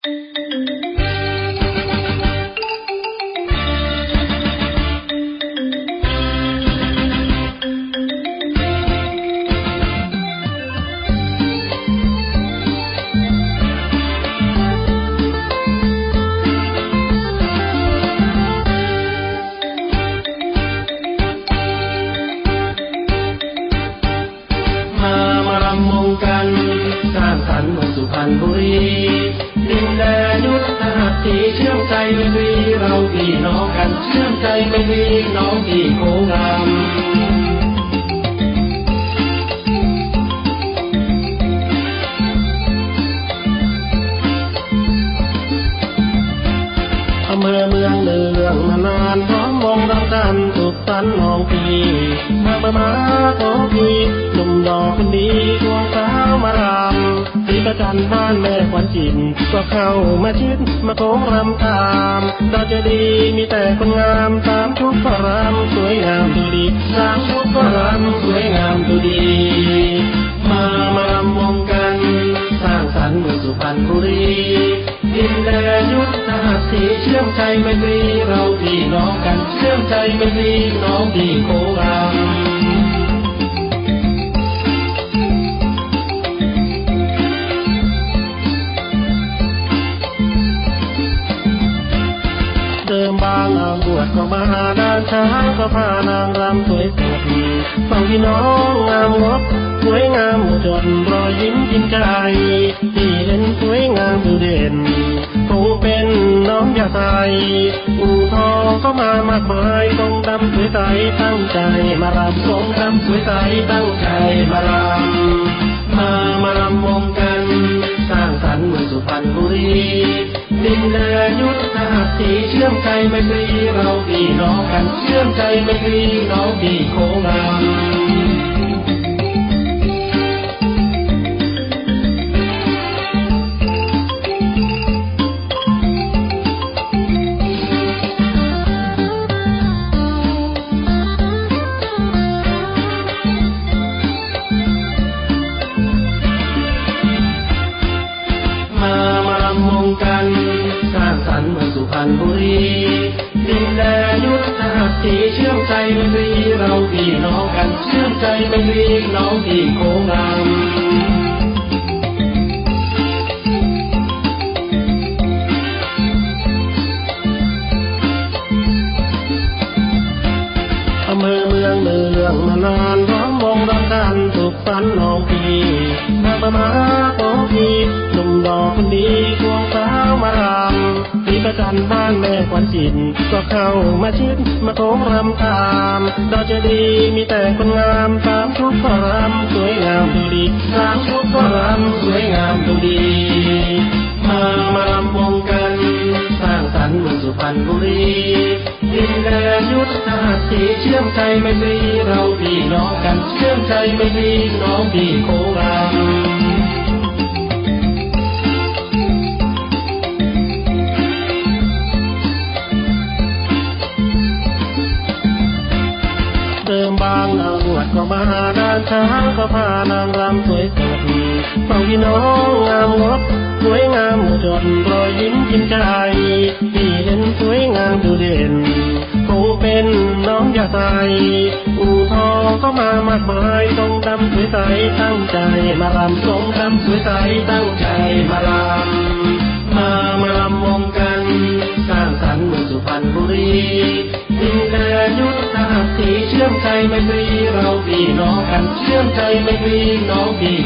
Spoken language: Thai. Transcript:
มามารำวงกัน สร้างสรรค์เมืองสุพรรณบุรี ดินแดนยุทธหัตถีเชื่อมใจไม่ตรีเราพี่น้องกันเชื่อมใจไม่ตรีน้องพี่โคงามอำเภอเมืองเนืองมานานพร้อมวงรำกันสุขสันต์น้องพี่มามามาขอพี่หนุ่มดอกคนดี จันบ้านแม่ควันจินก็เข้ามาชิดมาโค้งรำตามดอกจะดีมีแต่คนงามสามชุก็รำสวยงามดูดีสามชุก็รำสวยงามดูดี มามารำวงกัน สร้างสรรค์เมืองสุพรรณบุรีดินแดนยุทธหัตถีเชื่อมใจไม่ตรีเราพี่น้องกันเชื่อมใจไม่ตรีน้องพี่โคงาานช้างก็พานางรำสวยสดฟังพี่น้องงามงดสวยงามจดรอยยิ้มกินใจที่เห็นสวยงามดูเด่นคงเป็นน้องยาใสอู่ทองก็มามากมายทรงดำสวยใสตั้งใจมารำทรงดำสวยใสตั้งใจมารำมามารำวงกัน สร้างสรรค์เมืองสุพรรณบุรี ดินแดนยุทธหัตถีเชื่อมใจไม่ตรีเราพี่น้องกันเชื่อมใจไม่ตรีเราพี่โคงาม กัน สร้างสรรค์เมืองสุพรรณบุรีดินแดนยุทธหัตถีเชื่อมใจม่ตรีเราพี่น้องกันเชื่อมใจม่ตรีน้องพี่โคงามอำเภอเมืองเนืองมานานันบ้านแม่ควันจินก็เข้ามาชิดมาโค้งรำตามดอกจะดีมีแต่คนงามสามชุดก็รำสวยงามดูดีสามชุดก็รำสวยงามดูดีมามารำวงกันสร้างสรรค์เมืองสุพรรณบุรีดินแดนยุทธหัตถีเชื่อมใจไม่ตีเราพี่น้องกันเชื่อมใจไม่ตีน้องพี่โคงามางนางบวชก็มาด้านช้างก็พานางรำสวยสดฟังพี่น้องงามงดสวยงามมดจดรอยยิ้มกินใจที่เห็นสวยงามดูเด่นคงเป็นน้องยาใสอู่ทองก็มามากมายทรงดำสวยใสตั้งใจมารำทรงดำสวยใสตั้งใจมารำมามารำวงกัน สร้างสรรค์เมืองสุพรรณบุรี ตีเชื่อมใจไม่ตรีเราพี่น้องกันเชื่อมใจไม่ตรีน้องพี่